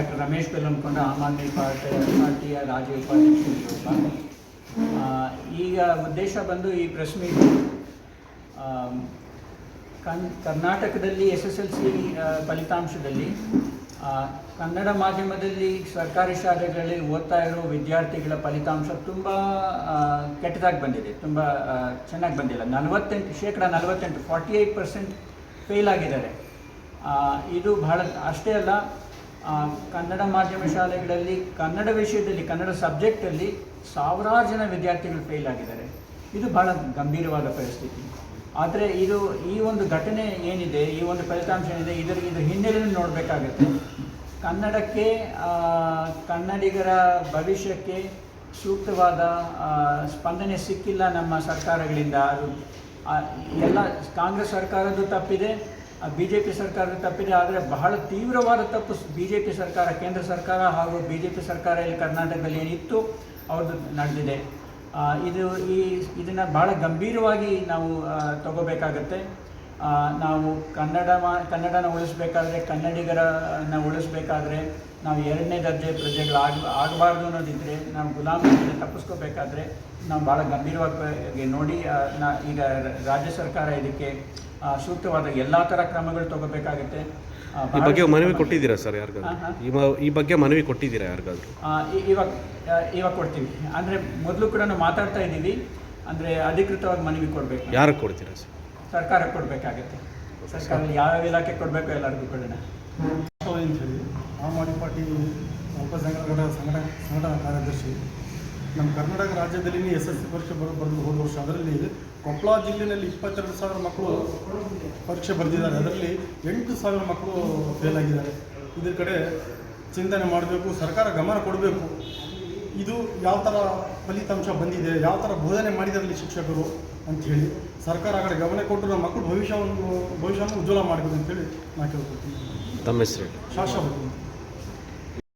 Aam Aadmi party ಪಾರ್ಟಿಯ ರಾಜ್ಯ ಉಪಾಧ್ಯಕ್ಷ ಈಗ ಉದ್ದೇಶ ಬಂದು ಈ ಪ್ರೆಸ್ ಮೀಟ್ ಕನ್, ಕರ್ನಾಟಕದಲ್ಲಿ ಎಸ್ ಎಸ್ ಎಲ್ ಸಿ ಫಲಿತಾಂಶದಲ್ಲಿ ಕನ್ನಡ ಮಾಧ್ಯಮದಲ್ಲಿ ಸರ್ಕಾರಿ ಶಾಲೆಗಳಲ್ಲಿ ಓದ್ತಾ ಇರೋ ವಿದ್ಯಾರ್ಥಿಗಳ ಫಲಿತಾಂಶ ತುಂಬ ಕೆಟ್ಟದಾಗಿ ಬಂದಿದೆ, ತುಂಬ ಚೆನ್ನಾಗಿ ಬಂದಿಲ್ಲ. ನಲವತ್ತೆಂಟು, ಶೇಕಡ ನಲವತ್ತೆಂಟು ಫಾರ್ಟಿ ಏಯ್ಟ್ ಪರ್ಸೆಂಟ್ ಫೇಲ್ ಆಗಿದ್ದಾರೆ ಇದು ಬಹಳ ಅಷ್ಟೇ ಅಲ್ಲ ಕನ್ನಡ ಮಾಧ್ಯಮ ಶಾಲೆಗಳಲ್ಲಿ, ಕನ್ನಡ ವಿಷಯದಲ್ಲಿ, ಕನ್ನಡ ಸಬ್ಜೆಕ್ಟಲ್ಲಿ ಸಾವಿರಾರು ಜನ ವಿದ್ಯಾರ್ಥಿಗಳು ಫೇಲ್ ಆಗಿದ್ದಾರೆ. ಇದು ಬಹಳ ಗಂಭೀರವಾದ ಪರಿಸ್ಥಿತಿ. ಆದರೆ ಇದು, ಈ ಒಂದು ಘಟನೆ ಏನಿದೆ, ಈ ಒಂದು ಫಲಿತಾಂಶ ಏನಿದೆ, ಇದರ, ಇದು ಹಿನ್ನೆಲೆಯನ್ನು ನೋಡಬೇಕಾಗತ್ತೆ. ಕನ್ನಡಕ್ಕೆ ಕನ್ನಡಿಗರ ಭವಿಷ್ಯಕ್ಕೆ ಸೂಕ್ತವಾದ ಸ್ಪಂದನೆ ಸಿಕ್ಕಿಲ್ಲ ನಮ್ಮ ಸರ್ಕಾರಗಳಿಂದ. ಅದು ಎಲ್ಲ, ಕಾಂಗ್ರೆಸ್ ಸರ್ಕಾರದ್ದು ತಪ್ಪಿದೆ ಬಿ ಜೆ ಪಿ ಸರ್ಕಾರದ ತಪ್ಪಿದೆ, ಆದರೆ ಬಹಳ ತೀವ್ರವಾದ ತಪ್ಪು ಬಿ ಜೆ ಪಿ ಸರ್ಕಾರ, ಕೇಂದ್ರ ಸರ್ಕಾರ ಹಾಗೂ ಬಿ ಜೆ ಪಿ ಸರ್ಕಾರ ಇಲ್ಲಿ ಕರ್ನಾಟಕದಲ್ಲಿ ಏನಿತ್ತು, ಅವ್ರದ್ದು ನಡೆದಿದೆ. ಇದು ಈ, ಇದನ್ನು ಭಾಳ ಗಂಭೀರವಾಗಿ ನಾವು ತಗೋಬೇಕಾಗತ್ತೆ. ನಾವು ಕನ್ನಡ ಮಾ ಕನ್ನಡನ ಉಳಿಸ್ಬೇಕಾದ್ರೆ ಕನ್ನಡಿಗರನ್ನ ಉಳಿಸ್ಬೇಕಾದ್ರೆ ನಾವು ಎರಡನೇ ದರ್ಜೆ ಪ್ರಜೆಗಳಾಗ ಆಗಬಾರ್ದು ಅನ್ನೋದಿದ್ದರೆ ನಾವು ಗುಲಾಮಿಯಿಂದ ತಪ್ಪಿಸ್ಕೋಬೇಕಾದ್ರೆ ನಾವು ಭಾಳ ಗಂಭೀರವಾಗಿ ನೋಡಿ ನಾ ಈಗ ರಾಜ್ಯ ಸರ್ಕಾರ ಇದಕ್ಕೆ ಸೂಕ್ತವಾದ ಎಲ್ಲ ಥರ ಕ್ರಮಗಳು ತಗೋಬೇಕಾಗುತ್ತೆ. ಈ ಬಗ್ಗೆ ಮನವಿ ಕೊಟ್ಟಿದ್ದೀರಾ ಸರ್ ಯಾರಿಗಾದ್ರು. ಈ ಬಗ್ಗೆ ಮನವಿ ಕೊಟ್ಟಿದ್ದೀರಾ ಯಾರಿಗಾದ್ರು? ಇವಾಗ ಇವಾಗ ಕೊಡ್ತೀವಿ. ಅಂದರೆ ಮೊದಲು ಕೂಡ ನಾವು ಮಾತಾಡ್ತಾ ಇದ್ದೀವಿ. ಅಂದರೆ ಅಧಿಕೃತವಾಗಿ ಮನವಿ ಕೊಡಬೇಕು. ಯಾರಿಗೆ ಕೊಡ್ತೀರಾ ಸರ್? ಸರ್ಕಾರಕ್ಕೆ ಕೊಡಬೇಕಾಗತ್ತೆ. ಸರ್ಕಾರ ಯಾವ್ಯಾವ ಇಲಾಖೆ ಕೊಡಬೇಕು ಎಲ್ಲರಿಗೂ ಕೊಡೋಣ. ಅಂತ ಹೇಳಿ, ಆಮ್ ಆದ್ಮಿ ಪಾರ್ಟಿ ಉಪಸಂಘಟನೆಗಳ ಸಂಘಟನಾ ಸಂಘಟನಾ ಕಾರ್ಯದರ್ಶಿ. ನಮ್ಮ ಕರ್ನಾಟಕ ರಾಜ್ಯದಲ್ಲಿ ಎಸ್ ಎಸ್ ಸಿ ಪರೀಕ್ಷೆ ಬರೋ, ಬರೆದು ಹೋದ ವರ್ಷ ಅದರಲ್ಲಿ ಕೊಪ್ಪಳ ಜಿಲ್ಲೆಯಲ್ಲಿ ಇಪ್ಪತ್ತೆರಡು ಸಾವಿರ ಮಕ್ಕಳು ಪರೀಕ್ಷೆ ಬರೆದಿದ್ದಾರೆ. ಅದರಲ್ಲಿ ಎಂಟು ಸಾವಿರ ಮಕ್ಕಳು ಫೇಲ್ ಆಗಿದ್ದಾರೆ. ಇದ್ರ ಕಡೆ ಚಿಂತನೆ ಮಾಡಬೇಕು, ಸರ್ಕಾರ ಗಮನ ಕೊಡಬೇಕು. ಇದು ಯಾವ ಥರ ಫಲಿತಾಂಶ ಬಂದಿದೆ ಯಾವ ಥರ ಬೋಧನೆ ಮಾಡಿದರಲ್ಲಿ ಶಿಕ್ಷಕರು ಅಂಥೇಳಿ ಸರ್ಕಾರ ಆ ಕಡೆ ಗಮನ ಕೊಟ್ಟು ನಮ್ಮ ಮಕ್ಕಳು ಭವಿಷ್ಯವನ್ನು ಭವಿಷ್ಯವನ್ನು ಉಜ್ವಲ ಮಾಡಬೇಕು ಅಂತೇಳಿ ನಾನು ಕೇಳ್ಕೊಳ್ತೀನಿ. ತಮ್ಮ ಹೆಸರು ಶಾಶ್ವತ